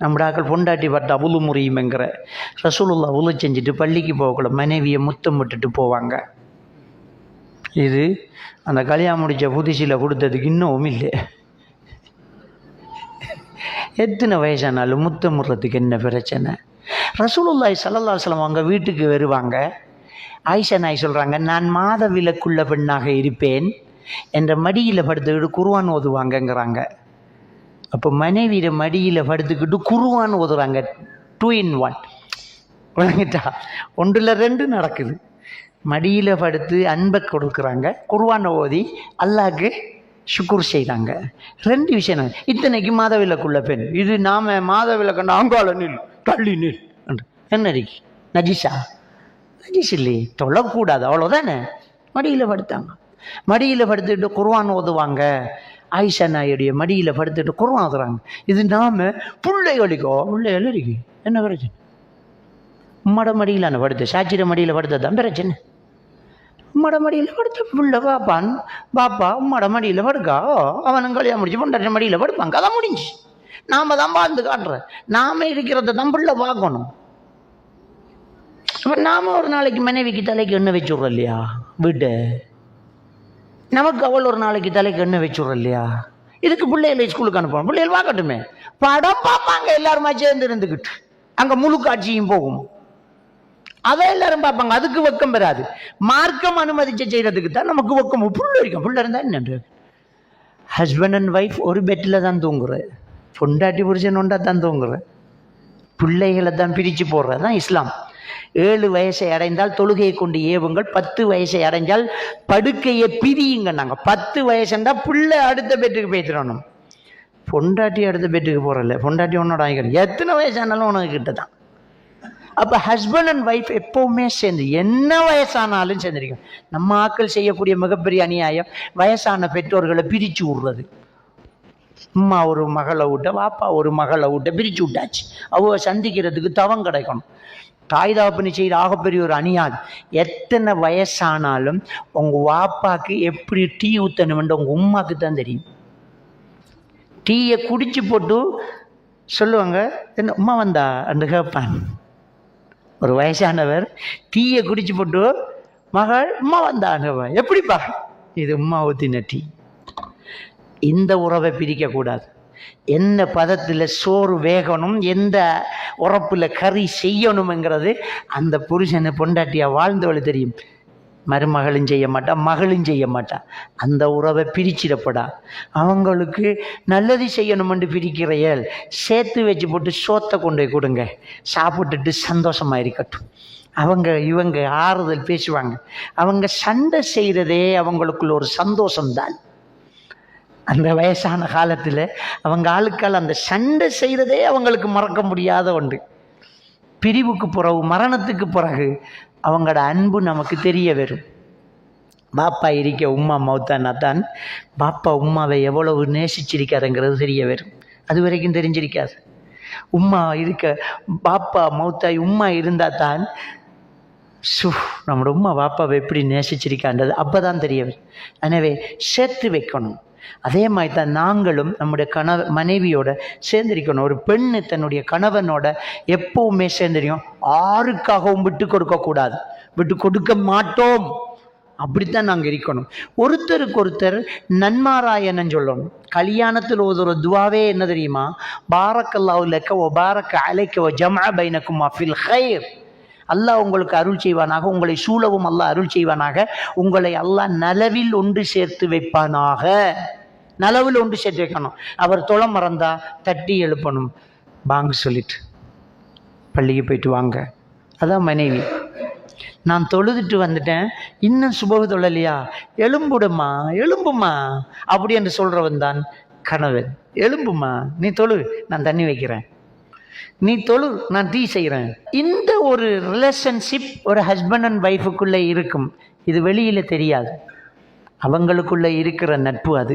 நம்மடாக்கள் பொண்டாட்டி பட்ட அவுளு முறியுமெங்கிற. ரசூலுல்லா உழு செஞ்சுட்டு பள்ளிக்கு போகக்குள்ள மனைவியை முத்தம் விட்டுட்டு போவாங்க. இது அந்த கல்யாணம் முடித்த புதுசில் கொடுத்ததுக்கு இன்னும் இல்லை. எத்தனை வயசானாலும் முத்தம் விடுறதுக்கு என்ன பிரச்சனை? ரசூலுல்லாய் சல்லல்லா சலம் அவங்க வீட்டுக்கு வருவாங்க. ஆயிஷா நாய் சொல்கிறாங்க நான் மாத விலக்குள்ள பெண்ணாக இருப்பேன். என்ற மடியில் படுத்துக்கிட்டு குருவான் ஓதுவாங்கங்கிறாங்க. அப்போ மனைவியிட மடியில் படுத்துக்கிட்டு குருவான்னு ஓதுறாங்க. டூ இன் ஒன் விளங்கிட்டா? ஒன்றில் ரெண்டு நடக்குது. மடியில் படுத்து அன்பை கொடுக்குறாங்க. குருவானை ஓதி அல்லாக்கு சுக்குர் செய்கிறாங்க ரெண்டு விஷயம் இத்தனைக்கு மாதவிலக்குள்ள பெண். இது நாம் மாதவிலக்கு நாங்கால நில் தள்ளி நில். என்ன இருக்கு? நஜிஷா? நஜிஷ் இல்லையே. தொழக்கூடாது. அவ்வளோதானே மடியில் படுத்தாங்க. மடியில் படுத்துக்கிட்டு குருவான் ஓதுவாங்க. ஆயிஷா நாயுடைய மடியில் படுத்துட்டு குரம் ஆகுறாங்க இது நாம் பிள்ளைகளுக்கோ பிள்ளைகள் இருக்கு. என்ன பிரச்சனை? மட மடியில் படுத்து சாச்சிர மடியில் படுத்தது தான் பிரச்சனை. உம்மட மடியில் படுத்த புள்ள பாப்பான் பாப்பா உம்மட மடியில் படுக்கா அவனும் கல்யாணம் முடிச்சு பொண்டாட்டி மடியில் படுப்பான். கதை முடிஞ்சு. நாம தான் வாழ்ந்து காட்டுறேன் நாம இருக்கிறத தான் பிள்ளை பார்க்கணும். இப்போ நாம ஒரு நாளைக்கு மனைவிக்கு தலைக்கு எண்ணெய் வச்சுடுறோம் இல்லையா? வீட்டை நமக்கு அவள் ஒரு நாளைக்கு தலைக்கு எண்ணெய் வச்சுடுறோம் இல்லையா? இதுக்கு பிள்ளைகளை ஸ்கூலுக்கு அனுப்பணும் பிள்ளைகள் பார்க்கட்டுமே படம் பார்ப்பாங்க எல்லாருமா சேர்ந்து இருந்துக்கிட்டு. அங்கே முழு காட்சியும் போகும். அதை எல்லாரும் பார்ப்பாங்க. அதுக்கு வெக்கம் பெறாது. மார்க்கம் அனுமதிச்சு செய்யறதுக்கு தான் நமக்கு வெக்கம். புள்ள இருக்கும் புள்ள இருந்தா என்ன ஹஸ்பண்ட் அண்ட் ஒய்ஃப் ஒரு பெட்டில் தான் தூங்குறேன் பொண்டாட்டி புரிச்சன் ஒன்றா தான் தூங்குறேன் பிள்ளைகளை தான் பிரித்து போடுறது தான் இஸ்லாம். ஏழு வயசை அடைந்தால் தொழுகையை கொண்டு ஏவுங்கள் பத்து வயசை அடைஞ்சால் படுக்கையை பிரியுங்க நாங்கள் பத்து வயசுண்டா பிள்ளை அடுத்த பெட்டுக்கு போய்த்திடணும் பொண்டாட்டி அடுத்த பெட்டுக்கு போகிறல பொண்டாட்டி உன்னோட வாங்கிக்கணும் எத்தனை வயசானாலும் உனக்கு கிட்ட தான் அப்போ ஹஸ்பண்ட் அண்ட் ஒய்ஃப் எப்போவுமே சேர்ந்து என்ன வயசானாலும் சேர்ந்துருக்கோம் நம்ம ஆக்கள் செய்யக்கூடிய மிகப்பெரிய அநியாயம் வயசான பெற்றோர்களை பிரித்து விடுறது. அம்மா ஒரு மகளை விட்ட வாப்பா ஒரு மகளை விட்ட பிரித்து விட்டாச்சு. அவங்க சந்திக்கிறதுக்கு தவம் கிடைக்கணும். தாய் தாப்பனி செய்கிற ஆகப்பெரிய ஒரு அணியாது எத்தனை வயசானாலும் உங்கள் வாப்பாக்கு எப்படி டீ ஊற்றணுமென்று உங்கள் உமாக்கு தான் தெரியும். டீயை குடிச்சு போட்டு சொல்லுவாங்க என்ன உமா வந்தா? என்று கேட்பான். ஒரு வயசானவர் டீயை குடிச்சு போட்டு மகள் உமா வந்தாங்க எப்படிப்பா? இது உமா ஊற்றின டீ. இந்த உறவை பிரிக்கக்கூடாது. எந்த பதத்தில் சோறு வேகணும் எந்த உறப்பில் கறி செய்யணுங்கிறது அந்த புருஷனை பொண்டாட்டியாக வாழ்ந்தவள் தெரியும். மருமகளும் செய்ய மாட்டான் மகளும் செய்ய மாட்டான் அந்த உறவை பிரிச்சிடப்படா. அவங்களுக்கு நல்லது செய்யணுமென்று பிரிக்கிறையல் சேர்த்து வச்சு போட்டு சோத்தை கொண்டு போய் கொடுங்க. சாப்பிட்டுட்டு சந்தோஷமா இருக்கட்டும். அவங்க இவங்க ஆறுதல் பேசுவாங்க. அவங்க சண்டை செய்கிறதே அவங்களுக்குள்ள ஒரு சந்தோஷம்தான். அந்த வயசான காலத்தில் அவங்க ஆளுக்கால் அந்த சண்டை செய்கிறதே அவங்களுக்கு மறக்க முடியாத ஒன்று. பிரிவுக்கு பிறகு மரணத்துக்கு பிறகு அவங்களோட அன்பு நமக்கு தெரிய வரும். பாப்பா இருக்க உம்மா மௌத்தானா தான். பாப்பா உம்மாவை எவ்வளவு நேசிச்சிருக்காருங்கிறது தெரிய வரும். அது வரைக்கும் தெரிஞ்சிருக்காது. உம்மா இருக்க பாப்பா மௌத்தாய் உம்மா இருந்தால் தான் சு நம்மளோட உம்மா பாப்பாவை எப்படி நேசிச்சிருக்கான்றது அப்போ தான் தெரிய வரும். எனவே சேர்த்து வைக்கணும். அதே மாதிரி தான் நாங்களும் நம்முடைய கணவ மனைவியோட சேர்ந்திருக்கணும். ஒரு பெண்ணு தன்னுடைய கணவனோட எப்பவுமே சேர்ந்திருக்கும் ஆருக்காகவும் விட்டு கொடுக்கக்கூடாது விட்டு கொடுக்க மாட்டோம். அப்படித்தான் நாங்கள் இருக்கணும். ஒருத்தருக்கு ஒருத்தர் நன்மாராயணன் சொல்லணும். கல்யாணத்தில் ஒரு துவாவே என்ன தெரியுமா? பாரக்கல்லாவு லக்க ஒ பாரக்க அலைக்க ஒ ஜமா பைனக்குமா ஃபில் ஹைர் அல்லாஹ் உங்களுக்கு அருள் செய்வானாக உங்களை சூழவும் அல்லாஹ் அருள் செய்வானாக. உங்களை அல்லாஹ் நலவில் ஒன்று சேர்த்து வைப்பானாக. நலவில் ஒன்று சேர்த்து வைக்கணும். அவர் தொலை மறந்தா தட்டி எழுப்பணும். பாங்கு சொல்லிட்டு. பள்ளிக்கு போயிட்டு வாங்க. அதான் மனைவி. நான் தொழுதுட்டு வந்துட்டேன். இன்னும் சுபகு தொழலையா? எலும்புடுமா எலும்புமா அப்படி என்று சொல்கிறவன் தான் கணவன். எலும்புமா நீ தொழு. நான் தண்ணி வைக்கிறேன். நீ தொழு நான் டீ செய்கிறேன் இந்த ஒரு ரிலேஷன்ஷிப் ஒரு ஹஸ்பண்ட் அண்ட் ஒய்ஃபுக்குள்ளே இருக்கும். இது வெளியில் தெரியாது. அவங்களுக்குள்ளே இருக்கிற நட்பு அது.